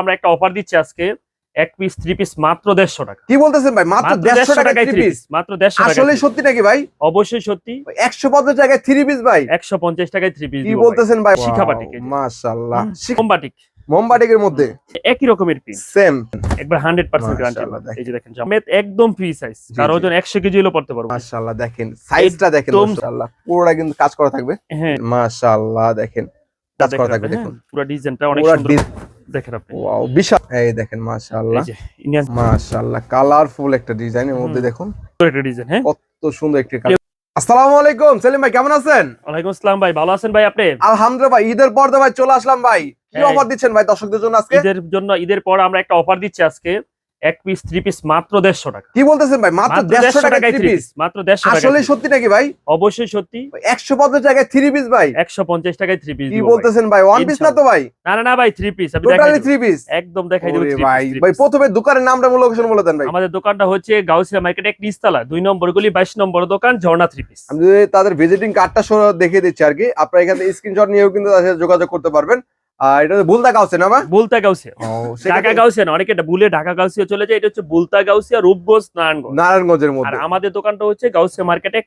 আমরা একটা অফার দিচ্ছি আজকে এক পিস থ্রি পিস মাত্র দেড়শো টাকা। কি বলতেছেন ভাই? মাত্র দেড়শো টাকা টাকায় থ্রি পিস মাত্র দেড়শো আসলে সত্যি নাকি ভাই? অবশ্যই সত্যি। একশো পঞ্চাশ টাকায় থ্রি পিস ভাই? একশো পঞ্চাশ টাকায় থ্রি পিস কি বলতেছেন ভাই? শিখা বাটিক যে। মোমবাটিক। মোমবাটিকের মধ্যে? একই রকমের পিস সেম একবার হান্ড্রেড পার্সেন্ট গ্যারান্টি। এই যে দেখেন জামেত একদম ফ্রি সাইজ কার ওজন একশো কেজি হলেও পড়তে পারব। মাশাআল্লাহ দেখেন। সাইজটা দেখেন মাশাআল্লাহ। পুরোটা কিন্তু কাজ করা থাকবে। হ্যাঁ। মাশাআল্লাহ দেখেন। কাজ করা থাকবে দেখুন। হ্যাঁ, পুরো ডিজাইনটা অনেক সুন্দর দেখেন আপনি। ওয়াও বিশাল। এই দেখেন মাশাআল্লাহ। কালারফুল একটা ডিজাইনের মধ্যে দেখুন। একটা ডিজাইন হ্যাঁ? কত সুন্দর একটি আসসালামু আলাইকুম সেলিম ভাই কেমন আছেন? ওয়ালাইকুম আসসালাম ভাই ভালো আছেন ভাই আপনি? আলহামদুলিল্লাহ ভাই ঈদের পর তো ভাই চলে আসলাম ভাই। কি। অফার দিচ্ছেন ভাই দর্শকদের জন্য আজকে? ঈদের জন্য ঈদের পর আমরা একটা অফার দিচ্ছি আজকে। এক পিস থ্রি পিস মাত্র দেড়শো টাকা। কি বলতেছেন ভাই? মাত্র দেড়শো টাকায় থ্রি পিস মাত্র দেড়শো টাকা আসলে সত্যি নাকি ভাই? অবশ্যই সত্যি। একশো পঞ্চাশ টাকায় থ্রি পিস ভাই। একশো পঞ্চাশ টাকায় থ্রি পিস কি বলতেছেন ভাই? ওয়ান পিস না তো ভাই? না না না ভাই three piece totally three piece একদম দেখাই দেবো ভাই ভাই প্রথমে দোকানের নামটা লোকেশন বলে দেন ভাই। আমাদের দোকানটা হচ্ছে গাউসিয়া মার্কেট এক নিচতলা দুই নম্বর গুলি বাইশ নম্বর দোকান ঝর্ণা থ্রি পিস আমি তাদের ভিজিটিং কার্ডটা দেখিয়ে দিচ্ছি আর কি আপনারা এখানে স্ক্রিনশট নিয়েও কিন্তু তাদের যোগাযোগ করতে পারবেন। এটা না বুলতা ঢাকা অনেকে ঢাকা চলে যায় এটা হচ্ছে বুলতা গাউসিয়া রূপগঞ্জ নারায়ণগঞ্জ। নারায়ণগঞ্জের আর মধ্যে। আমাদের দোকানটা হচ্ছে মার্কেট এক।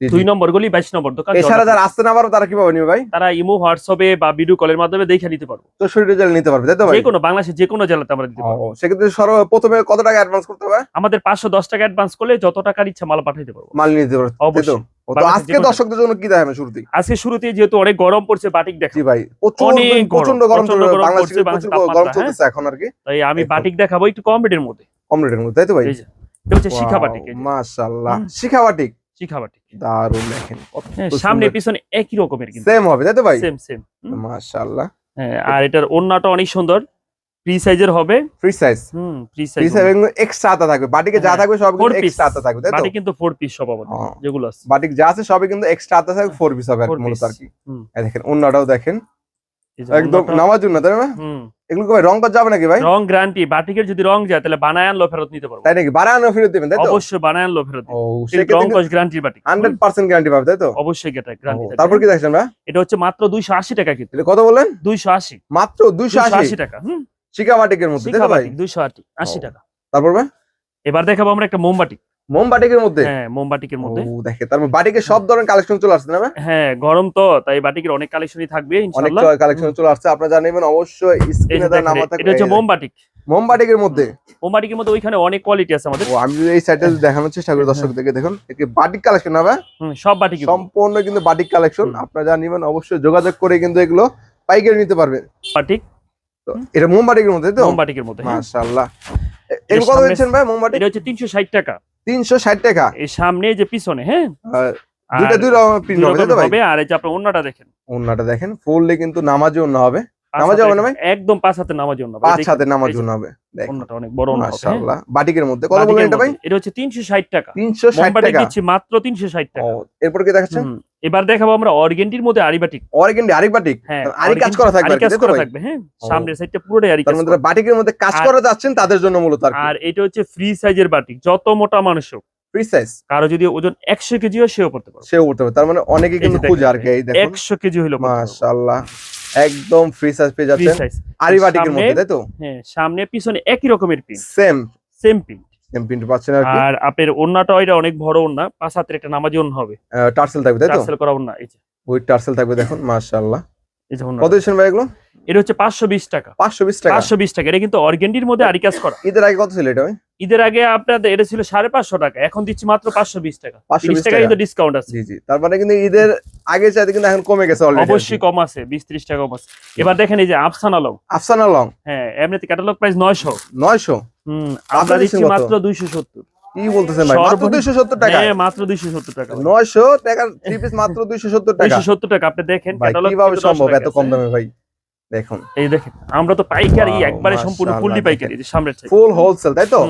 দুই নম্বর গলি বাইশ নম্বর দোকান এছাড়া যারা আসতে না পারো তারা কীভাবে নিবে ভাই? তারা ইমো হোয়াটসঅ্যাপে বা ভিডিও কলের মাধ্যমে দেখে নিতে পারব। তো শরীরে জেলে নিতে পারবে তাই তো ভাই? যে কোনো বাংলাদেশে যে কোনো জেলাতে আমরা দিতে পারব। সেক্ষেত্রে সর্ব প্রথমে কত টাকা অ্যাডভান্স করতে হবে? আমাদের পাঁচশো দশ টাকা অ্যাডভান্স করলে যত টাকার ইচ্ছা মাল পাঠাইতে পারব। মাল নিতে পারবে অবশ্যই। তো আজকে দর্শকদের জন্য কি দেখাবেন শুরুতেই? আজকে শুরুতে যেহেতু অনেক গরম পড়ছে বাটিক দেখা জি ভাই অনেক প্রচণ্ড গরম চলছে বাংলাদেশে প্রচুর গরম তাপমাত্রা, চলতেছে এখন আর কি। তাই আমি বাটিক দেখাবো একটু কম রেটের মধ্যে। কমরেডের মধ্যে তাই তো ভাই? এটা হচ্ছে শিখা বাটিক মাশাআল্লাহ। শিখা বাটিক? শিখা বাটিক। দারুণ দেখেন হ্যাঁ, সামনে পিছনে একই রকমের কিন্তু। সেম হবে তাই তো ভাই? সেম সেম মাশাআল্লাহ। হ্যাঁ আর এটার ওন্নাটা অনেক সুন্দর। ফ্রি সাইজের হবে। ফ্রি সাইজ হুম free free size size extra আতা থাকবে। বাটিকে যা হ্যাঁ, থাকবে সব কিন্তু এক্সট্রা আতা থাকবে তাই তো? বাটি কিন্তু ফোর পিস সব আমাদের হ্যাঁ। যেগুলো আছে। বাটিক যা আছে সবই কিন্তু এক্সট্রা আতা থাকবে ফোর পিস হবে আর মূলত আর কি। এই দেখেন অন্যটাও দেখেন। একদম নামার জন্য তাই না? হুম। এগুলো কি রং করা যাবে নাকি ভাই? রং গ্যারান্টি বাটিকের যদি রং যায় তাহলে বানায় আনলো ফেরত নিতে পারব। তাই নাকি? বাড়ানো ফেরত দেবেন তাই তো? অবশ্যই বানায় আনলো ফেরত ও। রং কস গ্যারান্টির বাটি হান্ড্রেড পার্সেন্ট গ্যারান্টি পাবে তাই তো? অবশ্যই গেটা গ্যারান্টি তারপর কি দেখছেন ভাই? এটা হচ্ছে মাত্র দুইশো আশি টাকা কিন্তু। এটা কত দুইশো আশি। মাত্র দুইশো দুইশো আশি আশি টাকা হুম। শিকা বাটিকের মধ্যে তো ভাই। বাটিক দুইশো আশি আশি ও। টাকা। তারপর ভাই? এবার দেখাবো আমরা একটা মোমবাটি মোম বাটিকের মধ্যে? হ্যাঁ মোমবাটিকের মধ্যে। ও দেখে তারপর বাটিকে সব ধরনের কালেকশন চলে আসছে না ভাই? হ্যাঁ গরম তো তাই বাটিকের অনেক কালেকশনই থাকবে অনেক কালেকশন চলে আসছে আপনারা জানেন অবশ্যই স্ক্রিনে তার দেখেন, নাম এটা হচ্ছে মোমবাটিক মোম বাটিকের মধ্যে মোমবাটিকের মধ্যে ওইখানে অনেক কোয়ালিটি আছে আমাদের। ও আমি এই সাইডে দেখানোর চেষ্টা করি দর্শকদেরকে দেখুন এটি বাটিক কালেকশন হবে হুম, সব বাটিক সম্পূর্ণ কিন্তু বাটিক কালেকশন। আপনারা যা নিবেন অবশ্যই যোগাযোগ করে কিন্তু এগুলো পাইকারি নিতে পারবেন। বাটিক। তো এটা মোম বাটিকের মধ্যে তো? মোমবাটিকের মধ্যে হ্যাঁ। মাশাআল্লাহ। এর কত দিচ্ছেন ভাই মোম বাটিক এটা হচ্ছে তিনশো ষাট টাকা। তিনশো ষাট টাকা? এই সামনে যে পিছনে হ্যাঁ? দুইটা দুই রকমের প্রিন্ট হবে তো ভাই? আর এই যে আপনার অন্যটা দেখেন। ওন্নাটা দেখেন ফুললে কিন্তু নামাজি অন্য হবে। নামাজ হবে না ভাই? একদম পাঁচ হাতে নামাজ জন্য পাঁচ হাতে নামাজ অন্য হবে অন্যটা অনেক বড় হবে, হ্যাঁ। মাশাআল্লাহ। বাটিকের মধ্যে কত বলেন এটা ভাই? এটা হচ্ছে তিনশো ষাট টাকা। তিনশো ষাট মোমবাটি টাকা। দিচ্ছি মাত্র তিনশো ষাট ও টাকা এরপর কি দেখাচ্ছেন? এবার দেখাবো আমরা অর্গেন্টির মধ্যে আরিবাটিক। অরিগেন্ডি আরেক বাটিক হ্যাঁ আরি কাজ করা থাকবে কাজ করা থাকবে হ্যাঁ সামনের সাইডটা পুরোটাই আরি তার কাজ করা। বাটিকের মধ্যে কাজ করে যাচ্ছেন তাদের জন্য মূলত আর এটা হচ্ছে ফ্রি সাইজের বাটিক যত মোটা মানুষ হোক। ফ্রি সাইজ কারও যদি ওজন একশো কেজিও সেও পড়তে পারবে। সেও করতে হবে তার মানে অনেকে কিন্তু খুঁজে আর কি এই দেখুন। একশো কেজি হইল মাশাআল্লাহ একদম ফ্রি সাইজ পেয়ে যাচ্ছেন। সাইজ আরি বাটিকের মধ্যে তাই তো? হ্যাঁ সামনে পিছনে একই রকমের pin same same pin same পাচ্ছেন আর আর আপনার ওন্নাটা ওইটা অনেক বড় ওন্না পাঁচ হাতের একটা নামাজি ওন্না হবে। টার্সেল থাকবে তাই তো? টার্সেল করা ওন্না এই যে। ওই টার্সেল থাকবে দেখুন মাশাআল্লাহ। এই যে কত ওন্নাটা। দিচ্ছেন ভাই এগুলো? এটা হচ্ছে পাঁচশো বিশ টাকা। পাঁচশো বিশ টাকা? পাঁচশো বিশ টাকা। এটা কিন্তু অর্গেন্ডির মধ্যে আরিকাস করা। এদের আগে কত ছিল এটা ভাই? ঈদের আগে আপনাদের এটা ছিল সাড়ে পাঁচশো টাকা এখন দিচ্ছি মাত্র পাঁচশো বিশ টাকা। 520 তিরিশ টাকা টাকা। কিন্তু ডিসকাউন্ট আছে। জি জি। তার মানে কিন্তু ঈদের আগে চাইতে কিন্তু এখন কমে গেছে অবশ্যই কম আছে বিশ ত্রিশ টাকা কম আছে। এবার দেখেন এই যে আফসান আলম। আফসানা লং হ্যাঁ এমনিতে ক্যাটালগ প্রাইস নয়শো। নয়শো? হম আপনার আমরা দিচ্ছি মাত্র দুইশো সত্তর। কি বলতেছেন ভাই? মাত্র সর্বনিম্ন- দুইশো সত্তর টাকা। হ্যাঁ মাত্র দুইশো সত্তর টাকা নয়শো টাকার থ্রি পিস মাত্র দুইশো সত্তর টাকা। দুইশো সত্তর টাকা। আপনি দেখেন কীভাবে সম্ভব এত কম দামে ভাই? দেখুন। এই দেখেন আমরা তো পাইকারি একবারে সম্পূর্ণ ফুললি পাইকারি। যে সামনের থেকে। ফুল হোলসেল তাই তো?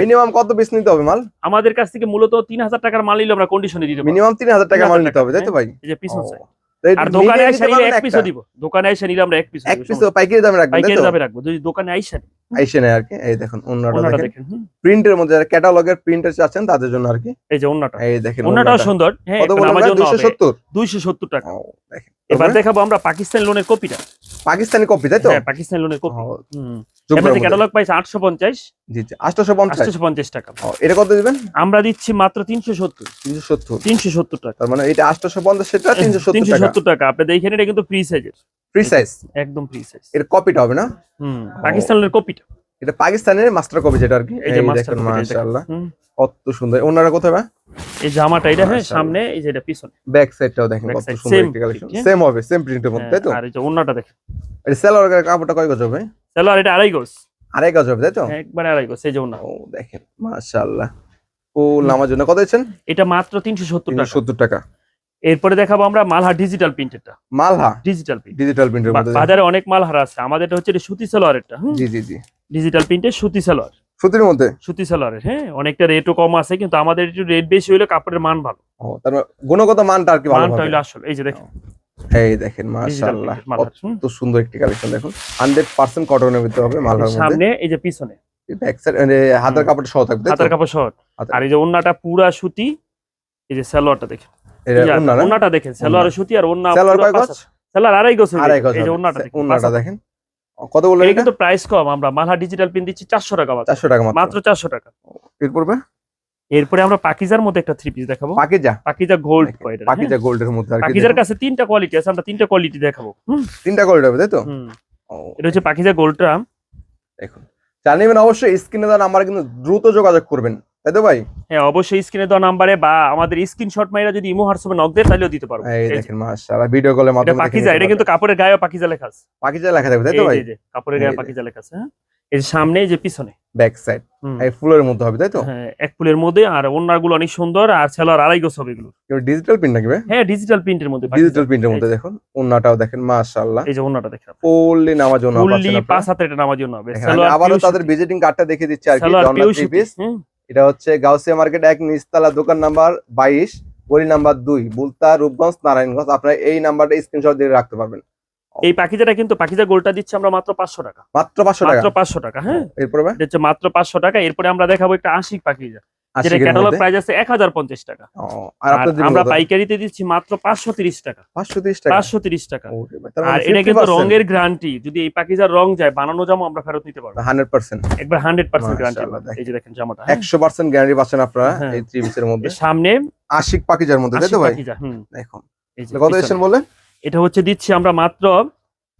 মিনিমাম কত পিস নিতে হবে মাল? আমাদের কাছ থেকে মূলত তিন হাজার টাকার মাল নিলে আমরা কন্ডিশনে দিতে পারব মিনিমাম তিন হাজার টাকা মাল নিতে হবে তাই তো ভাই? এই যে side। তো এটা আর দোকানে আইসা নিলে এক পিসও দিব। দোকানে আইসা নিলে আমরা এক পিস এক পিস পাইকারি দামে রাখবেন তাই পাইকারি দামে রাখব যদি দোকানে আইসা আইসে নেয় আর কি? এই দেখুন অন্যটা ওন্নাটা দেখেন। প্রিন্টের মধ্যে যারা ক্যাটালগের প্রিন্টার চাচ্ছেন তাদের জন্য আর কি? এই যে ওন্নাটা। এই দেখেন ওন্নাটাও সুন্দর। হ্যাঁ আমাজন দুইশো সত্তর? দুইশো সত্তর টাকা। দেখেন। এবার দেখাবো আমরা পাকিস্তান লোনের কপিটা পাকিস্তানি কপি তাই তো? হ্যাঁ পাকিস্তানি লোনের কপি। এমনিতে ক্যাটালগ আটশো পঞ্চাশ। জি জি আটশোশো পঞ্চাশ। আটশো পঞ্চাশ টাকা। ও, এটা কত দিবেন? আমরা দিচ্ছি মাত্র তিনশো সত্তর। তিনশো সত্তর। তিনশো সত্তর টাকা। তার মানে এটা আটশোশো পঞ্চাশ সেটা তিনশো সত্তর তিনশো টাকা সত্তর টাকা। আপনি দেখেন এটা কিন্তু ফ্রি সাইজের ফ্রি সাইজ একদম ফ্রি সাইজ এর কপিটা হবে না? হুম পাকিস্তানের কপিটা এটা পাকিস্তানের মাস্টার কপি যেটা আর কি। এই যে মাস্টার মাশাআল্লাহ। কত সুন্দর। ওনারা কোথায় ভাই? এই জামাটা এটা হ্যাঁ সামনে এই যে এটা পিছনে। ব্যাক সাইডটাও দেখেন কত সুন্দর একটি কালেকশন হ্যাঁ? সেম হবে সেম প্রিন্টের মধ্যে তাই তো? হ্যাঁ, আর এই যে অন্যটা দেখেন। এটা সেলোয়ার কাপড়টা কয় গজ হবে? চলো আর এটা আড়াই গোস আড়াই গজ হবে তাই তো? একবারে আড়াই গোস এই যে অন্য ও দেখেন মাশাআল্লাহ। ও নামার জন্য কত দিচ্ছেন? এটা মাত্র তিনশো সত্তর তিনশো টাকা সত্তর টাকা। এরপরে দেখাবো আমরা মালহা ডিজিটাল প্রিন্টেরটা মালহা? ডিজিটাল প্রিন্ট ডিজিটাল প্রিন্টের মধ্যে বাজারে অনেক মালহার আছে। আমাদের এটা হচ্ছে এটা সুতি হুম। জি জি জি। ডিজিটাল প্রিন্টের সুতি সালোয়ার। সুতির মধ্যে? সুতি সালোয়ারের হ্যাঁ অনেকটা রেটও কম আছে কিন্তু আমাদের একটু রেট বেশি হলে কাপড়ের মান ভালো। ও তার মানে গুণগত মানটা আর কি ভালো মানটা হইল আসল এই যে দেখেন। এই দেখেন মাশাআল্লাহ কত সুন্দর একটি কালেকশন দেখুন। 100% কটনের ভিতরে হবে মালহার মধ্যে। সামনে এই যে পিছনে। ব্যাক সাইড মানে হাতের হুম। কাপড়টা সহ থাকবে? হাতের কাপড় শহর আর এই যে ওন্নাটা পুরা সুতি এই যে সালোয়ারটা দেখেন। এটা এই যে ওন্নাটা দেখেন সালোয়ার সুতি আর ওন্না সেলোয়ার কয় গজ? সালোয়ার আড়াই গজ এই যে। ওন্নাটা দেখেন ওন্নাটা দেখেন। কত বললেন এটা কিন্তু প্রাইস কম আমরা মালহা ডিজিটাল পিন দিচ্ছি চারশো টাকা মাত্র। 400 টাকা মাত্র। মাত্র চারশো টাকা। এর পড়বে এরপরে আমরা পাকিজার মধ্যে একটা থ্রি পিস দেখাবো। পাকিজা? পাকিজা গোল্ড পাকিজা গোল্ডের মধ্যে আর কি পাকিজার কাছে তিনটা কোয়ালিটি আছে আমরা তিনটা কোয়ালিটি দেখাবো। তিনটা গোল্ড হবে তাই তো? এটা হচ্ছে পাকিজা গোল্ডটা দেখুন। জানিবেন অবশ্যই স্ক্রিনে দেওয়া নাম্বার কিন্তু দ্রুত যোগাযোগ করবেন। তাই তো ভাই? হ্যাঁ অবশ্যই স্ক্রিনে দেওয়া নাম্বারে বা আমাদের স্ক্রিনশট মাইরা যদি ইমো হোয়াটসঅ্যাপে নক দেয় তাহলেও দিতে পারব। এই দেখেন মাশাআল্লাহ ভিডিও কলের এটা মাধ্যমে পাকিজা এটা কিন্তু কাপড়ের গায়ে পাকিজা লেখা আছে। পাকিজা লেখা থাকবে তাই তো ভাই? এই যে কাপড়ের গায়ে। পাকিজা লেখা আছে হ্যাঁ? এই যে সামনে যে পিছনে। Back side. এই ফুলের মধ্যে হবে তাই তো? হ্যাঁ এক ফুলের মধ্যে আর ওনারগুলো অনেক সুন্দর আর সেলার আড়াই গোছ হবে এগুলো ডিজিটাল প্রিন্ট নাকি ভাই? হ্যাঁ ডিজিটাল প্রিন্টের মধ্যে ডিজিটাল প্রিন্টের মধ্যে দেখুন ওন্নাটাও দেখেন মাশাআল্লাহ। এই যে ওনাটা দেখেন ফুললি নামার জন্য ফুললি। পাঁচ হাতের এটা নামার জন্য হবে। আবারও তাদের ভিজিটিং কার্ডটা দেখিয়ে দিচ্ছি আর কি পিস এটা হচ্ছে গাউসিয়া মার্কেট এক নিচতলা দোকান নাম্বার বাইশ গলি নাম্বার দুই বুলতা রূপগঞ্জ নারায়ণগঞ্জ। আপনারা এই নাম্বারটা স্ক্রিনশট দিয়ে রাখতে পারবেন। এই পাখিটা কিন্তু পাখিটা গোলটা দিচ্ছে আমরা মাত্র পাঁচশো টাকা। মাত্র পাঁচশো টাকা? মাত্র পাঁচশো টাকা হ্যাঁ। এরপরে? এটা হচ্ছে মাত্র পাঁচশো টাকা। এরপরে আমরা দেখাবো একটা আশিক পাকিজা যেটা ক্যাটালগ প্রাইস আছে টাকা। আর আপনাদের আমরা পাইকারিতে দিচ্ছি মাত্র পাঁচশো তিরিশ টাকা। পাঁচশো তিরিশ টাকা? আর মানে এটা কিন্তু রঙের গ্যারান্টি যদি এই পাকিজার রং যায় বানানো জামা আমরা ফেরত নিতে পারব। একবার হান্ড্রেড পার্সেন্ট গ্যারান্টি এই যে দেখেন জামাটা হ্যাঁ। একশো পার্সেন্ট গ্যারান্টি পাচ্ছেন আপনারা হ্যাঁ। এই থ্রি পিসের মধ্যে। সামনে আশিক পাকিজার মধ্যে তাই তো ভাই? দেখুন। কত এটা হচ্ছে দিচ্ছি আমরা মাত্র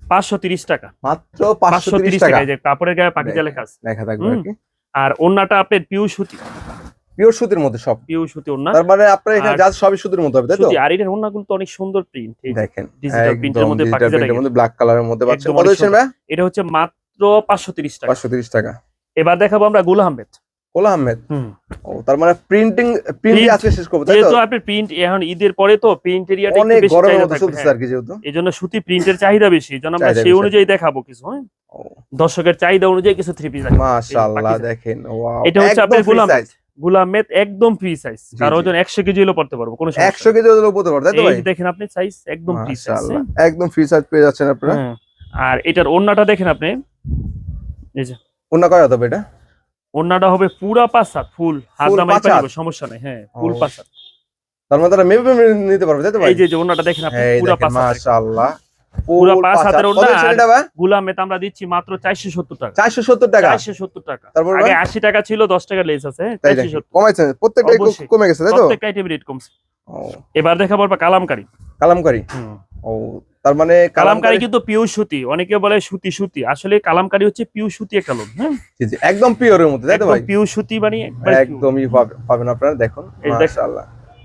পাঁচশো তিরিশ টাকা। মাত্র পাঁচশো পাঁচশো তিরিশ তিরিশ টাকা। টাকা এই যে কাপড়ের গায়ে পাকিজা। লেখা আছে। থাকবে আর ওন্নাটা আপনার পিউ সুতি। পিওর সুতির মধ্যে সব। পিউ সুতি ওন্না তার মানে আপনার এখানে আর- যা সবই সুতির মধ্যে হবে তাই তো? আর এটার ওন্নাগুলো তো অনেক সুন্দর প্রিন্ট দেখেন ডিজিটাল প্রিন্টের মধ্যে পাকিজাটা মধ্যে ব্ল্যাক কালারের মধ্যে পাচ্ছেন। কত। ভাই? এটা হচ্ছে মাত্র পাঁচশো তিরিশ টাকা। পাঁচশো তিরিশ টাকা। এবার দেখাবো আমরা গুল আহমেদ। আহমেদ? ও তার মানে প্রিন্টিং প্রিন্ট আজকে শেষ করব তাই তো? যেহেতু আপনার প্রিন্ট এখন ঈদের পরে তো প্রিন্ট এরিয়াটা একটু বেশি গরমের মধ্যে থাকবে চলতেছে হ্যাঁ। আর কি যেহেতু। এই জন্য সুতি প্রিন্টের চাহিদা বেশি আমরা সেই অনুযায়ী দেখাবো কিছু হ্যাঁ? দর্শকের চাহিদা অনুযায়ী কিছু থ্রি পিস মাশাআল্লাহ দেখেন ওয়াও এটা হচ্ছে আপনার free গোলাম গুলামেদ একদম ফ্রি সাইজ কার ওজন একশো কেজি হলেও পড়তে পারব কোনো সমস্যা একশো কেজি ওদের উপরে পারে তাই তো ভাই? দেখেন আপনি সাইজ একদম ফ্রি সাইজ একদম ফ্রি সাইজ পেয়ে যাচ্ছেন আপনারা। আর এটার ওন্নাটা দেখেন আপনি। এই যে। অন্য কয় হবে এটা? ওন্নাটা হবে পুরা পাঁচ হাত ফুল। হাত দামাই পাঁচ সমস্যা নাই হ্যাঁ ফুল হাত। তার মানে তারা মেপে নিতে পারবে তাই তো ভাই? এই যে ওন্নাটা দেখেন আপনি পুরা হাত। মাশাআল্লাহ। পুরা পাঁচ হাতের এটা আমরা দিচ্ছি মাত্র চারশো সত্তর টাকা। 470 টাকা? চারশো সত্তর টাকা। তারপর আগে আশি টাকা ছিল দশ টাকা লেস আছে চারশো দেখেন প্রত্যেকটা কমে গেছে তাই তো? প্রত্যেকটা আইটেম রেট কমছে। এবার দেখাবো আমরা কালামকারি। কালামকারি? ও তার মানে কালামকারি কিন্তু পিউ সুতি। অনেকে বলে সুতি সুতি। আসলে কালামকারি হচ্ছে পিউ সুতি একটা লোক হ্যাঁ? একদম পিওরের মধ্যে তাই তো ভাই? পিউ সুতি মানে একদমই পাবে- পাবেন আপনারা দেখুন মাশাআল্লাহ।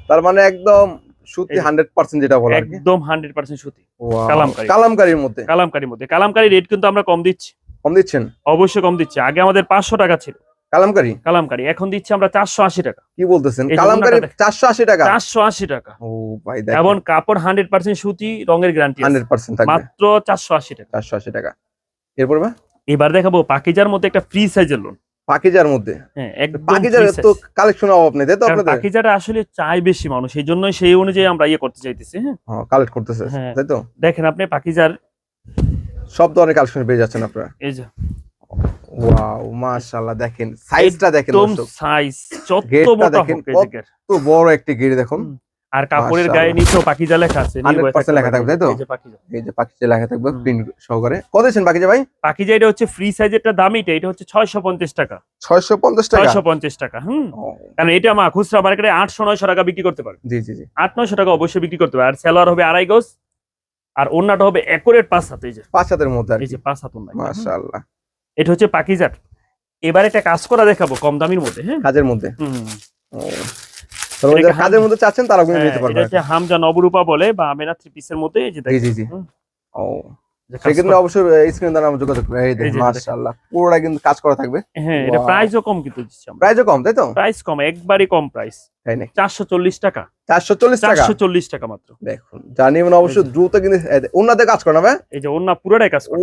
তার মানে একদম সুতি এই- 100% যেটা বলে একদম হান্ড্রেড পার্সেন্ট সুতি। কালামকারী। কালামকারীর মধ্যে। কালামকারির মধ্যে। কালামকারি রেট কিন্তু আমরা কম দিচ্ছি। কম দিচ্ছেন? অবশ্যই কম দিচ্ছি। আগে আমাদের পাঁচশো টাকা ছিল। কালামকারী? কালামকারি। এখন দিচ্ছি আমরা চারশো আশি টাকা। কি বলতেছেন? কালামকারী ওনাটা দেখ- 480 টাকা? চারশো আশি টাকা। ও ভাই এবং কাপড় হান্ড্রেড পার্সেন্ট সুতি রঙের গ্যারান্টি 100% থাকবে। মাত্র চারশো আশি টাকা। 480 টাকা। এরপর এবার দেখাবো পাকিজার মধ্যে একটা ফ্রি সাইজের লোন পাকিজার মধ্যে। হ্যাঁ পাকিজার তো কালেকশন অভাব নেই তাই তো আপনাদের? পাকিজাটা আসলে চাই বেশি মানুষ এই জন্য সেই অনুযায়ী আমরা ইয়ে করতে চাইতেছি হ্যাঁ। কালেক্ট করতেছে হ্যাঁ। তাই তো? দেখেন আপনি পাকিজার সব ধরনের কালেকশন পেয়ে যাচ্ছেন আপনারা। এই যে। ওয়াও মাশাআল্লাহ দেখেন সাইজটা দেখেন দর্শক। সাইজ যত মোটা দেখেন, কত বড় একটি গিরি দেখুন। আর কাপড়ের। গায়ে নিচেও পাখিজা লেখা আছে 100% লেখা থাকবে, তাই তো? এই যে পাখিজা। এই যে লেখা থাকবে প্রিন্ট সহকারে। কত বাকি যে ভাই? পাখিজা এটা হচ্ছে ফ্রি সাইজেরটা দাম এটা এটা হচ্ছে ছয়শো পঞ্চাশ টাকা। ছয়শো পঞ্চাশ টাকা? ছয়শো পঞ্চাশ টাকা হুম। কারণ এটা আমার খুচরা মার্কেটে আটশো নয়শো টাকা বিক্রি করতে পারবে। জি জি জি। আট নয়শো টাকা অবশ্যই বিক্রি করতে পারবে। আর সেলোয়ার হবে আড়াই গজ আর অন্যটা হবে একুরেট পাঁচ হাত এই যে। পাঁচ হাতের মধ্যে আর এই যে পাঁচ হাত ওন্না এটা, মাশাআল্লাহ। এটা হচ্ছে পাকিজার এবার একটা কাজ করা দেখাবো কম দামির মধ্যে হ্যাঁ। কাজের মধ্যে। হুম। কাজের মধ্যে চাচ্ছেন তারা কিন্তু হ্যাঁ, নিতে এটা পারবেন হামজা নবরূপা বলে বা আমেনা থ্রি পিসের মধ্যে এই যে জি জি জি। ও সেক্ষেত্রে অবশ্যই স্ক্রিন দ্বারা আমরা যোগাযোগ দেখুন মাশাআল্লাহ পুরোটা কিন্তু কাজ করা থাকবে। হ্যাঁ এটা. প্রাইসও কম কিন্তু দিচ্ছি আমরা। প্রাইসও কম তাই তো? প্রাইস কম একবারই কম প্রাইস তাই চারশো চল্লিশ টাকা। চারশো চল্লিশ টাকা? চারশো চল্লিশ টাকা মাত্র। দেখুন জানি মানে অবশ্যই এই যে। দ্রুত কিন্তু উন্নাতে কাজ করা ভাই? এই যে অন্য পুরোটাই কাজ করা।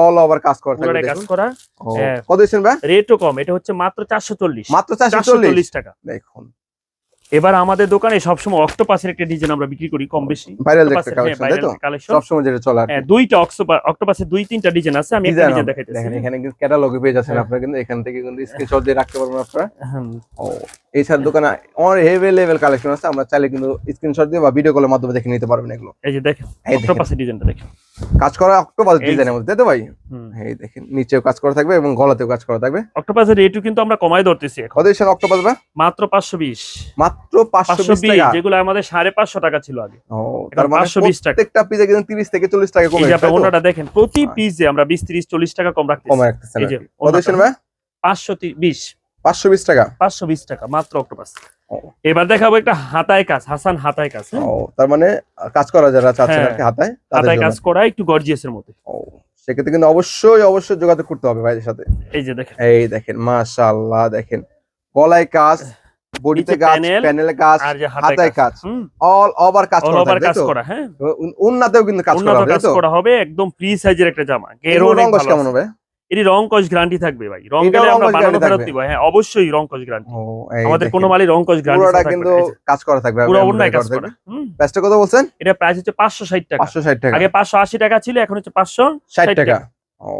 অল ওভার কাজ করা থাকবে পুরোটাই কাজ করা। হ্যাঁ। কত দিচ্ছেন ভাই? রেটও কম এটা হচ্ছে মাত্র চারশো চল্লিশ। মাত্র চারশো চারশো চল্লিশ চল্লিশ টাকা। দেখুন। এবার আমাদের দোকানে সবসময় অক্টোপাসের একটা ডিজাইন আমরা বিক্রি করি কম বেশি। ভাইরাল হ্যাঁ, কালেকশন। সবসময় যেটা চলে আর হ্যাঁ, দুইটা অক্টোপাসের দুই তিনটা ডিজাইন আছে আমি একটা ডিজাইন দেখাইতেছি। দেখেন এখানে কিন্তু ক্যাটালগে পেয়ে যাচ্ছেন হ্যাঁ। আপনারা কিন্তু এখান থেকে কিন্তু স্ক্রিনশট দিয়ে রাখতে পারবেন আপনারা। ও এছাড়া দোকানে অনেক হেভি লেভেল কালেকশন আছে আমরা চাইলে কিন্তু স্ক্রিনশট দিয়ে বা ভিডিও কলের মাধ্যমে দেখে নিতে পারবেন এগুলো। এই যে দেখেন অক্টোপাসের ডিজাইনটা দেখেন। কাজ করা অক্টোপাস ডিজাইনের মধ্যে তাই তো ভাই? এই দেখেন নিচেও কাজ করা থাকবে এবং গলাতেও কাজ করা থাকবে। অক্টোপাসের রেটও কিন্তু আমরা কমাই ধরতেছি এখন। কত দিচ্ছেন অক্টোপাস ভাই মাত্র পাঁচশো বিশ। মাত্র পাঁচশো পাঁচশো বিশ বিশ টাকা। যেগুলো আমাদের সাড়ে পাঁচশো টাকা ছিল আগে। ও তার মানে 520 টাকা। প্রত্যেকটা পিসে কিন্তু তিরিশ থেকে চল্লিশ টাকা এই কমে গেছে? অন্যটা দেখেন প্রতি। পিসে আমরা বিশ তিরিশ চল্লিশ টাকা কম রাখতেছি। কমে রাখতেছেন এই যে। কত দিচ্ছেন ভাই? পাঁচশো বিশ। পাঁচশো বিশ টাকা। পাঁচশো বিশ টাকা মাত্র অক্টোপাস। এবার দেখাবো একটা হাতায় কাজ হাসান হাতায় কাজ হ্যাঁ? ও তার মানে কাজ করা যারা চাচ্ছেন হ্যাঁ। আর কি হাতায় হাতায় কাজ করা একটু গর্জিয়াসের মধ্যে। ও সেক্ষেত্রে কিন্তু অবশ্যই অবশ্যই যোগাযোগ করতে হবে ভাইদের সাথে। এই যে দেখেন। এই দেখেন মাশাআল্লাহ দেখেন। গলায় কাজ বডিতে কাজ প্যানেলে কাজ হাতায় কাজ অল ওভার কাজ করা ওভার কাজ করা হ্যাঁ। উন- উন্নাতেও কিন্তু কাজ করা হবে কাজ করা হবে একদম ফ্রি সাইজের একটা জামা। অনেক রং কেমন হবে? এটি রং কস গ্যারান্টি থাকবে ভাই। রং গেলে আমরা বানানো ফেরত দিব। হ্যাঁ অবশ্যই রং কস গ্যারান্টি আমাদের কোনো মালই রং কস গ্যারান্টি পুরোটা কিন্তু কাজ করা থাকবে পুরো অন্যায় কাজ করা। থাকবে। প্রাইসটা কত বলছেন? এটা প্রাইস হচ্ছে পাঁচশো ষাট টাকা। পাঁচশো ষাট টাকা। আগে পাঁচশো আশি টাকা ছিল এখন হচ্ছে পাঁচশো ষাট টাকা। ও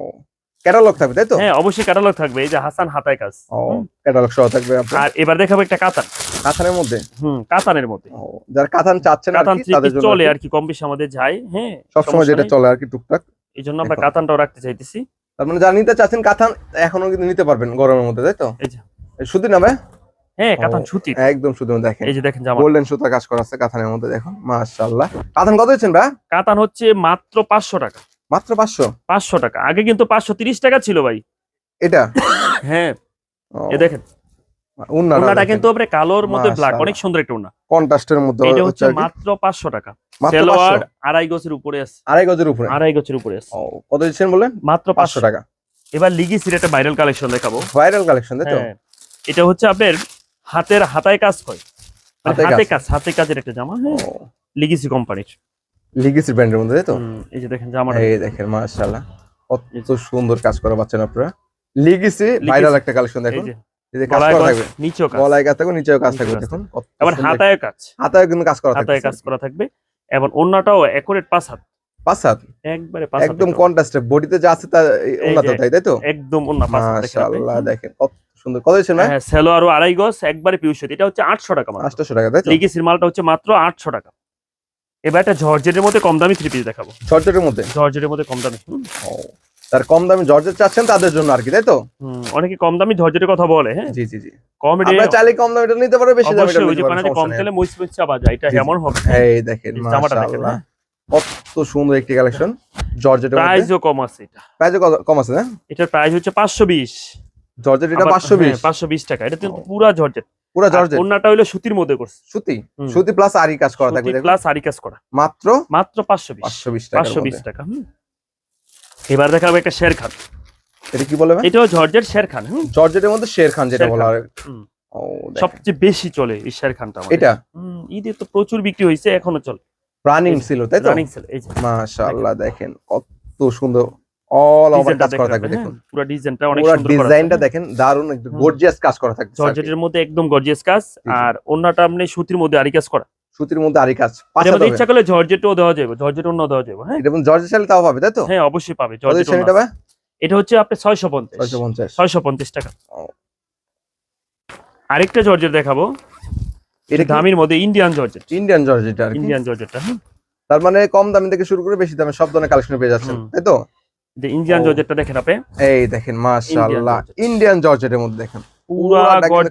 ক্যাটালগ থাকবে তাই তো? হ্যাঁ অবশ্যই ক্যাটালগ থাকবে। এই যে হাসান হাতায় কাজ। ও ক্যাটালগ সহ থাকবে আর এবার দেখাবো একটা কাতান। কাতানের মধ্যে? হুম কাতানের মধ্যে। যারা কাতান চাচ্ছেন আর কাতান কি তাদের জন্য চলে আর কি। কম বেশি আমাদের যায়। হ্যাঁ সবসময় যেটা চলে আর কি টুকটাক। এই জন্য আমরা কাতানটাও রাখতে চাইতেছি। তার মানে যারা নিতে চাচ্ছেন কাতান এখনও কিন্তু নিতে পারবেন গরমের মধ্যে তাই তো? এই যে। শুধু না ভাই? হ্যাঁ কাতান সুতি একদম দেখেন। এই যে দেখেন জামা। গোল্ডেন সুতা কাজ করা আছে কাতানের মধ্যে দেখুন। মাশাআল্লাহ। কাতান কত দিচ্ছেন ভাই? কাতান হচ্ছে মাত্র পাঁচশো টাকা। মাত্র পাঁচশো? পাঁচশো টাকা। আগে কিন্তু পাঁচশো তিরিশ টাকা ছিল ভাই। এটা? হ্যাঁ। এ দেখেন। উন্নাটা কিন্তু আপনি কালোর মধ্যে ব্ল্যাক অনেক সুন্দর একটা ওনা কন্ট্রাস্টের মধ্যে এটা হচ্ছে। মাত্র পাঁচশো টাকা। মাত্র সেলোয়ার আড়াই উপরে আছে। আড়াই গজের উপরে। আড়াই গছের উপরে আছে। কত দিচ্ছেন বলেন মাত্র পাঁচশো। টাকা। এবার লিগিসির একটা ভাইরাল কালেকশন দেখাবো। ভাইরাল কালেকশন তাই তো? হ্যাঁ। এটা হচ্ছে আপনার হাতের হাতায় কাজ হয়। মানে হাতে কাজ। হাতে কাজের একটা জামা হ্যাঁ। লিগিসি কোম্পানির লিগেসি ব্র্যান্ডের মধ্যে তাই তো? এই যে দেখেন জামাটা। এই দেখেন মাশাআল্লাহ। কত সুন্দর কাজ করা পাচ্ছেন আপনারা। লিগেসি ভাইরাল একটা কালেকশন দেখুন। এই যে কাজ করা থাকবে। নিচেও কাজ। গলায় কাজ থাকবে নিচেও কাজ থাকবে দেখুন। আবার হাতায় কাজ। হাতায় কিন্তু কাজ করা থাকবে হাতায় কাজ করা থাকবে। এবং অন্যটাও একুরেট পাঁচ হাত। পাঁচ হাত? একবারে পাঁচ হাত একদম কন্ট্রাস্টে বডিতে যা আছে তা তাই তাই তো? একদম অন্য পাঁচ হাত মাশাআল্লাহ দেখেন কত সুন্দর। কত হয়েছে না হ্যাঁ সেলোয়ারও আড়াই গজ একবারে পিউষের এটা হচ্ছে আটশো টাকা মাত্র। আটশো টাকা তাই তো? মালটা হচ্ছে মাত্র আটশো টাকা। এবার একটা জর্জেটের মধ্যে কম দামি থ্রি পিস দেখাবো। জর্জেটের মধ্যে? জর্জেটের মধ্যে কম দামি। ও। তার কম দামি জর্জেট চাচ্ছেন তাদের জন্য আর কি তাই তো? অনেকে কম দামি জর্জেটের কথা বলে হ্যাঁ? জি জি জি। কম আমরা চাইলে কম দামিটা নিতে পারব বেশি অবশ্যই ওই নিতে যে পারব কম। তেলে মুইস মুইস চাবা যায় এটা। এমন হবে এই দেখেন জামাটা দেখেন, মাশাআল্লাহ। হ্যাঁ। কত সুন্দর একটি কালেকশন জর্জেটের প্রাইসও কম আছে এটা। প্রাইস কম আছে না? এটার প্রাইস হচ্ছে পাঁচশো বিশ। জর্জেট এটা পাঁচশো বিশ। পাঁচশো বিশ টাকা এটা কিন্তু। পুরা জর্জেট। পুরো জর্জেট? অন্যটা হলো সুতির মধ্যে করছে। সুতি? সুতি প্লাস আরি কাজ করা থাকবে দেখুন প্লাস আরি কাজ করা। মাত্র? মাত্র পাঁচশো বিশ। পাঁচশো বিশ টাকা পাঁচশো বিশ টাকা হুম। এবার দেখাবো একটা শের খান। এটা কি বলবে এটাও জর্জের শের খান হুম? জর্জেটের মধ্যে শের খান যেটা বলা হয়। দেখেন। সবচেয়ে বেশি চলে এই শের খানটা। এটা? ঈদে তো প্রচুর বিক্রি হয়েছে এখনও চলে। রানিং ছিল তাই তো? রানিং সেল এই যে। মাশাআল্লাহ দেখেন। কত সুন্দর। অল ওভার কাজ করা দেখেন থাকবে দেখুন। হ্যাঁ, পুরো ডিজাইনটা অনেক সুন্দর করা ডিজাইনটা। দেখেন দারুণ একটু গর্জিয়াস কাজ করা থাকবে জর্জেটের মধ্যে একদম গর্জিয়াস কাজ আর অন্যটা আপনি সুতির মধ্যে আরি কাজ করা। সুতির মধ্যে আরি কাজ হবে। ইচ্ছা করলে জর্জেটও দেওয়া যাবে জর্জেট অন্য দেওয়া যাবে হ্যাঁ? এটা জর্জেট চাইলে তাও পাবে তাই তো? হ্যাঁ অবশ্যই পাবে জর্জেট এটা ভাই এটা হচ্ছে আপনি ছয়শো পঞ্চাশ। ছয়শো পঞ্চাশ। টাকা। আরেকটা জর্জেট দেখাবো। এটা দামির মধ্যে ইন্ডিয়ান জর্জেট। ইন্ডিয়ান জর্জেট আর ইন্ডিয়ান জর্জেটটা হ্যাঁ তার মানে কম দামি থেকে শুরু করে বেশি দামে সব ধরনের কালেকশন পেয়ে যাচ্ছেন তাই তো? যে ইন্ডিয়ান জর্জেটটা দেখেন আপনি। এই দেখেন মাশাআল্লাহ। ইন্ডিয়ান জর্জেটের মধ্যে দেখেন। পুরা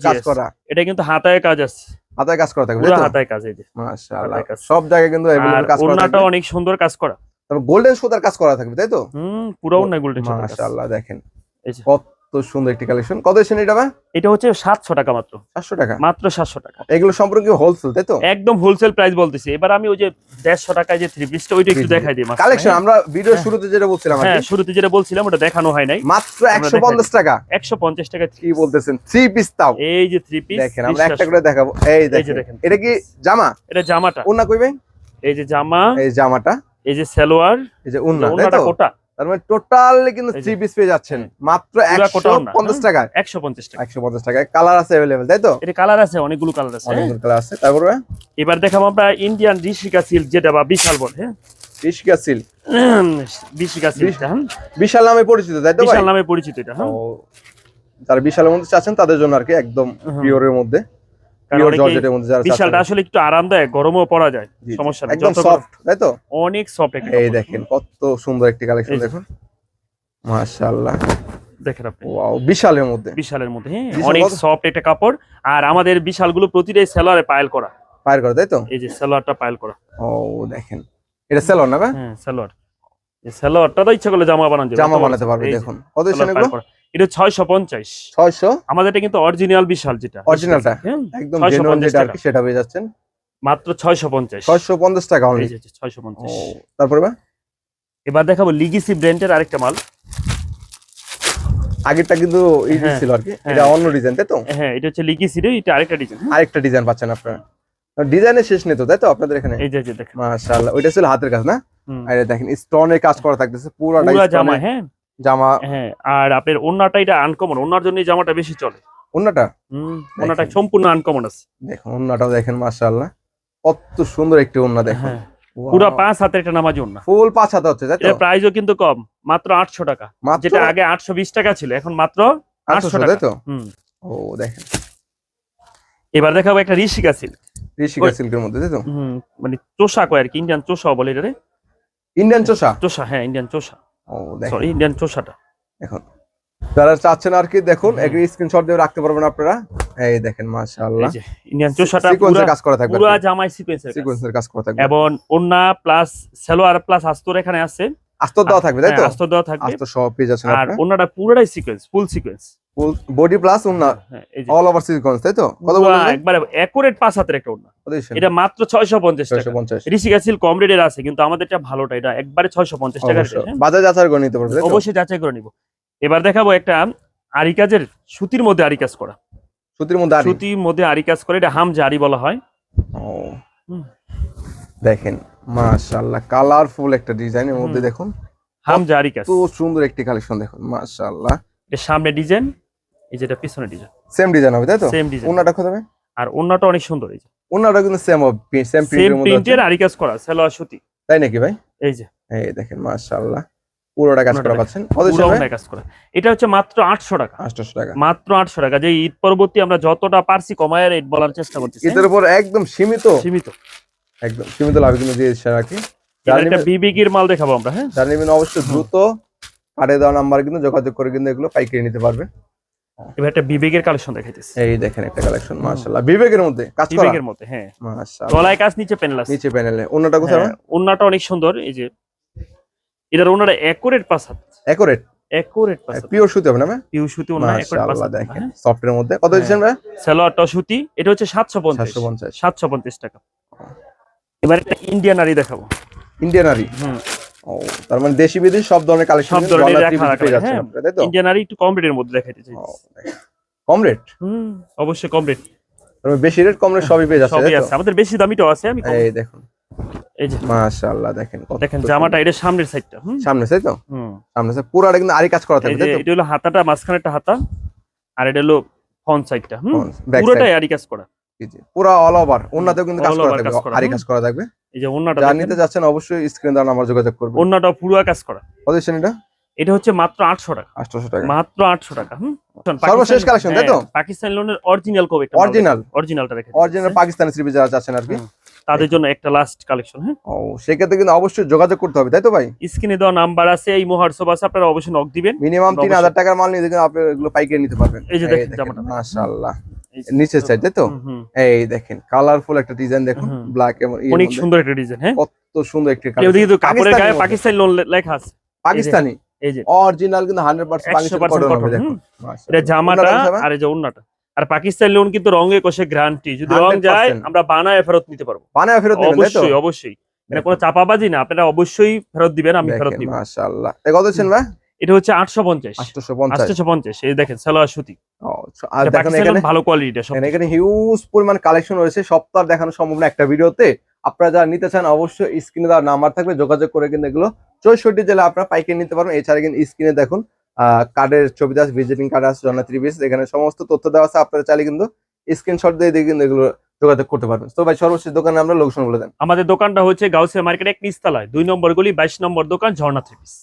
কাজ করা। এটা কিন্তু হাতায় কাজ আছে। হাতায় কাজ করা থাকবে পুরো হাতায় কাজ এই যে। মাশাআল্লাহ। সব জায়গায় কিন্তু আর কাজ করা ওন্নাটা অনেক সুন্দর কাজ করা। তবে গোল্ডেন সুতার কাজ করা থাকবে তাই তো? হুম পুরো না গোল্ডেন মাশাআল্লাহ দেখেন। এই যে। কত সুন্দর একটি কালেকশন কত এসেছেন এটা ভাই? এটা হচ্ছে সাতশো টাকা মাত্র। চারশো টাকা? মাত্র সাতশো টাকা। এগুলো সম্পর্কে হোলসেল তাই তো? একদম হোলসেল প্রাইস বলতেছি। এবার আমি ওই যে দেড়শো টাকায় যে থ্রি পিসটা ওইটা একটু। দেখাই দিই কালেকশন হ্যাঁ? আমরা ভিডিও হ্যাঁ। শুরুতে যেটা বলছিলাম হ্যাঁ শুরুতে যেটা বলছিলাম ওটা দেখানো হয় নাই। মাত্র আমরা একশো দেখাই। পঞ্চাশ টাকা। একশো পঞ্চাশ টাকা কি বলতেছেন? থ্রি পিস তাও। এই যে থ্রি পিস দেখেন আমরা একটা করে দেখাবো। এই দেখেন। এটা কি জামা? এটা জামাটা। উন্না কইবে এই যে জামা। এই জামাটা। এই যে সালোয়ার। এই যে উন্না তাই ওনাটা কোটা। তার মানে টোটাল কিন্তু থ্রি পিস পেয়ে যাচ্ছেন। মাত্র একশো পঞ্চাশ হ্যাঁ। টাকা একশো পঞ্চাশ টাকা। একশো পঞ্চাশ টাকায় কালার আছে অ্যাভেলেবেল তাই তো? এটা কালার আছে অনেকগুলো কালার আছে? অনেকগুলো কালার আছে। তারপরে এবার দেখাবো আমরা ইন্ডিয়ান ঋষিকা সিল্ক যেটা বা বিশাল বলে হ্যাঁ? রিশিকা সিল বিশিকা হ্যাঁ বিশাল নামে পরিচিত তাই তো বিশাল নামে পরিচিত এটা হ্যাঁ যারা বিশালের মধ্যে চাচ্ছেন তাদের জন্য আর কি একদম। পিওরের মধ্যে। বিশালটা চাচ্ছেন আসলে একটু আরামদায়ক গরমও পরা যায় জি, জি। সমস্যা নেই। একদম সফট তাই তো? অনেক সফট এই দেখেন কত সুন্দর একটি কালেকশন দেখুন। মাশাআল্লাহ। দেখেন আপনি। ওয়াও বিশালের মধ্যে। বিশালের মধ্যে হ্যাঁ। অনেক সফট একটা কাপড়। আর আমাদের বিশালগুলো প্রতিটাই সেলোয়ারে পাইল করা। ফায়ার করা তাই তো? এই যে সেলোয়ারটা পাইল করা। ও দেখেন। এটা সেলর না? হ্যাঁ সেলোয়ার। এই সেলোয়ারটা তো ইচ্ছা করলে জামা বানানো জামা বানাতে পারবে দেখুন। কত এটা ছয়শো পঞ্চাশ। ছয়শো? আমাদের এটা কিন্তু অরিজিনাল বিশাল যেটা? হ্যাঁ, একদম জেনুইন যেটা আর কি সেটা পেয়ে যাচ্ছেন। মাত্র ছয়শো পঞ্চাশ। ছয়শো পঞ্চাশ টাকা অনলি এই যে ছয়শো পঞ্চাশ। তারপরে ভাই এবার দেখাবো লিগিসি ব্র্যান্ডের আরেকটা মাল। আগেরটা কিন্তু এই হ্যাঁ, ছিল আর কি। হ্যাঁ। এটা অন্য ডিজাইন তাই তো? হ্যাঁ এটা হচ্ছে লিগিসি রে এটা আরেকটা ডিজাইন আরেকটা ডিজাইন পাচ্ছেন আপনারা। ডিজাইনের শেষ নেই তো তাই তো আপনাদের এখানে? এই যে দেখেন। মাশাআল্লাহ ওইটা ছিল হাতের কাজ না। আর দেখেন স্টোনের কাজ করা থাকতেছে পুরা জামা হ্যাঁ। জামা। হ্যাঁ আর আপনার ওন্নাটা এটা আনকমন ওনার জন্য জামাটা বেশি চলে। অন্যটা হুম ওনাটা সম্পূর্ণ আনকমন আছে। দেখুন অন্যটাও দেখেন মাশাআল্লাহ। কত সুন্দর একটি ওন্না দেখুন। হ্যাঁ পুরো পাঁচ হাতের একটা নামাজি ওন্না। ফুল পাঁচ হাতে হচ্ছে তাই তো? এর প্রাইসও কিন্তু কম মাত্র আটশো টাকা। যেটা আগে আটশো বিশ টাকা ছিল এখন মাত্র আটশো 800 টাকা। তাই তো? হুম। ও দেখেন। এবার দেখাবো একটা ঋষিকা সিল্ক ঋষিকা সিল্কের মধ্যে তাই তো? হুম মানে চোষা কয় আর কি ইন্ডিয়ান চোষা বলে এটা রে ইন্ডিয়ান চোষা? চোষা হ্যাঁ ইন্ডিয়ান চোষা। ও সরি ইন্ডিয়ান চোষাটা। এখন। যারা চাচ্ছেন আর কি দেখুন এগ্রি স্ক্রিনশট দিয়ে রাখতে পারবেন আপনারা। এই দেখেন মাশাআল্লাহ। ইন্ডিয়ান চোষাটা পুরো কাজ করা থাকবে পুরো জামাই সিকোয়েন্সের সিকোয়েন্সের কাজ করা থাকবে। এবং ওন্না প্লাস সালোয়ার প্লাস আস্তর এখানে আছে। আস্তর দেওয়া থাকবে তাই তো? হ্যাঁ, আস্তর দেওয়া থাকবে। আস্তর সব পেজ আছে আর ওন্নাটা পুরোটাই sequence full sequence body plus উন্না হ্যাঁ অল ওভার সিকোয়েন্স তাই তো? কত বললেন? একবারে একুরেট পাঁচ হাতের একটা ওন্না এটা মাত্র ছয়শো পঞ্চাশ টাকা। 650 ঋষিকা সিল কম রেটের আছে কিন্তু আমাদেরটা ভালোটা এটা একবারে ছয়শো পঞ্চাশ টাকা অবশ্যই। বাজার যাচাই করে নিতে পারবে অবশ্যই যাচাই করে নিব। এবার দেখাবো একটা আরি কাজের সুতির মধ্যে আরি কাজ করা। সুতির মধ্যে আরি। সুতির মধ্যে আরি কাজ করে এটা হাম জারি বলা হয়। ও। দেখেন মাশাআল্লাহ কালারফুল একটা ডিজাইনের মধ্যে দেখুন। হাম জারি কাজ। তো সুন্দর একটি কালেকশন দেখুন মাশাআল্লাহ। এর সামনে ডিজাইন এই যেটা পিছনে ডিজাইন সেম ডিজাইন হবে তাই তো? সেম ডিজাইন উন্নাটা কত হবে আর অন্যটা অনেক সুন্দর এই যে। উন্নাটা কিন্তু সেম হবে সেম প্রিন্টের মধ্যে। প্রিন্টের আরি কাজ করা সালোয়ার সুতি। তাই নাকি ভাই? এই যে। এই দেখেন মাশাআল্লাহ। পুরোটা কাজ পুরোটা করা পাচ্ছেন। কত পুরো সময় অন্যায় কাজ করা। এটা হচ্ছে মাত্র আটশো টাকা। 800 টাকা। মাত্র আটশো টাকা। যে ঈদ পরবর্তী আমরা যতটা পারছি কমায় রেট বলার চেষ্টা করতেছি ঈদের উপর একদম সীমিত? সীমিত। একদম সীমিত লাভে কিন্তু দিয়ে একটা বিবিকির মাল দেখাবো আমরা হ্যাঁ? অবশ্যই দ্রুত দেওয়া নাম্বার কিন্তু যোগাযোগ করে কিন্তু এগুলো পাইকারি নিতে পারবে এবার একটা বিবেকের কালেকশন দেখাইতেছি। এই দেখেন একটা কালেকশন মাশাআল্লাহ। বিবেকের মধ্যে কাজ করা? বিবেকের মধ্যে হ্যাঁ। মাশাআল্লাহ। গলায় কাজ নিচে পেন আছে। নিচে প্যানেলে অন্যটা কোথায়? হ্যাঁ, ওন্নাটা অনেক সুন্দর এই যে। এটার ওনারা একুরেট পাঁচ হাত। একুরেট? একুরেট পাঁচ হাত। পিওর সুতি হবে না পিউ সুতি ওনা একুরেট পাঁচ হাত। দেখেন। হ্যাঁ। সফটের মধ্যে। কত দিচ্ছেন ভাই? সালোয়ারটা সুতি এটা হচ্ছে সাতশো পঞ্চাশ। 750 সাতশো টাকা। এবার একটা ইন্ডিয়ান আরি দেখাবো। ইন্ডিয়ান আরি হুম। ও তার মানে দেশি বিদেশি সব ধরনের কালেকশন সব ধরনের হ্যাঁ। তাই তো? ইন্ডিয়ান আরি একটু কম রেটের মধ্যে দেখাইতে চাই কম রেট হুম অবশ্যই কম রেট বেশি রেট কম রেট সবই পেয়ে যাচ্ছে সবই আছে। আমাদের বেশি দামিটাও আছে আমি এই দেখুন। এই যে। মাশাআল্লাহ দেখেন দেখেন জামাটা এটা সামনের সাইডটা হুম। সামনে তাই তো হুম। সামনে সে পুরাটা কিন্তু আরি কাজ করা থাকবে তাই তো? এটা হলো হাতাটা মাঝখানে একটা হাতা আর এটা হলো ফ্রন্ট সাইডটা হুম। পুরোটাই আরি কাজ করা। সাইড পুরো অল ওভার অন্যতেও কিন্তু কাজ করা থাকবে কাজ করা, আরি হুম। কাজ করা থাকবে। এই যে ওন্নাটা যা নিতে যাচ্ছেন অবশ্যই স্ক্রিন যোগাযোগ করবেন। ওন্নাটা পুরো কাজ করা। কত এটা এটা হচ্ছে মাত্র আটশো টাকা। 800 টাকা। মাত্র আটশো টাকা হুম? সর্বশেষ collection, তাই তো? পাকিস্তান লোনের অরিজিনাল কবে Original? অরিজিনালটা রেখে অরিজিনাল পাকিস্তানি যারা চাচ্ছেন আর কি। তাদের জন্য একটা লাস্ট কালেকশন হ্যাঁ? ও সেক্ষেত্রে কিন্তু অবশ্যই যোগাযোগ করতে হবে তাই তো ভাই? স্ক্রিনে দেওয়া নাম্বার আছে এই মহার্সব আছে আপনারা অবশ্যই নক দিবেন। মিনিমাম তিন অবশ্যই। হাজার টাকার মাল নিয়ে কিন্তু আপনি এগুলো পাইকারি নিতে পারবেন। এই যে দেখেন জামাটা। মাশাআল্লাহ। নিচের সাইড তাই তো। এই দেখেন কালারফুল একটা ডিজাইন দেখুন ব্ল্যাক এবং অনেক সুন্দর একটা ডিজাইন হ্যাঁ? কত সুন্দর একটি কেউ দেখি তো কাপড়ের গায়ে পাকিস্তানি লোন লেখা আছে। পাকিস্তানি? এই যে অরিজিনাল কিন্তু হান্ড্রেড পার্সেন্ট একশো পাকিস্তানি কটন দেখুন। এটা জামাটা আর এই যে ওন্নাটা আর পাকিস্তানি লোন কিন্তু রঙে কষে গ্যারান্টি যদি রং যায় আমরা বানায় ফেরত নিতে পারব। বানায় ফেরত নেবেন তাই তো? অবশ্যই অবশ্যই। এটা কোনো চাপাবাজি না আপনারা অবশ্যই ফেরত দিবেন আমি ফেরত দিব মাশাআল্লাহ। কত ছিল ভাই? এটা হচ্ছে আটশো পঞ্চাশ। আটশো পঞ্চাশ। এই দেখেন সালোয়ার সুতি। ভালো কোয়ালিটি এখানে- হিউজ পরিমাণ কালেকশন রয়েছে সব তো দেখানো সম্ভব না একটা ভিডিওতে। আপনারা যারা নিতে চান অবশ্যই স্ক্রিনে দেওয়ার নাম্বার থাকবে যোগাযোগ করে কিন্তু এগুলো চৌষট্টি জেলা আপনারা পাইকারি নিতে পারবেন। এছাড়া কিন্তু স্ক্রিনে দেখুন কার্ডের ছবি আছে ভিজিটিং কার্ড আছে জনা পিস এখানে সমস্ত তথ্য দেওয়া আছে। আপনারা চাইলে কিন্তু স্ক্রিনশট দিয়ে দিয়ে কিন্তু এগুলো যোগাযোগ করতে পারবেন। তো ভাই সর্বশেষ দোকানে আমরা লোকেশন বলে দেন। আমাদের দোকানটা হচ্ছে গাউসিয়া মার্কেট এক নিস্তালায় দুই নম্বর গলি বাইশ নম্বর দোকান ঝর্ণা পিস।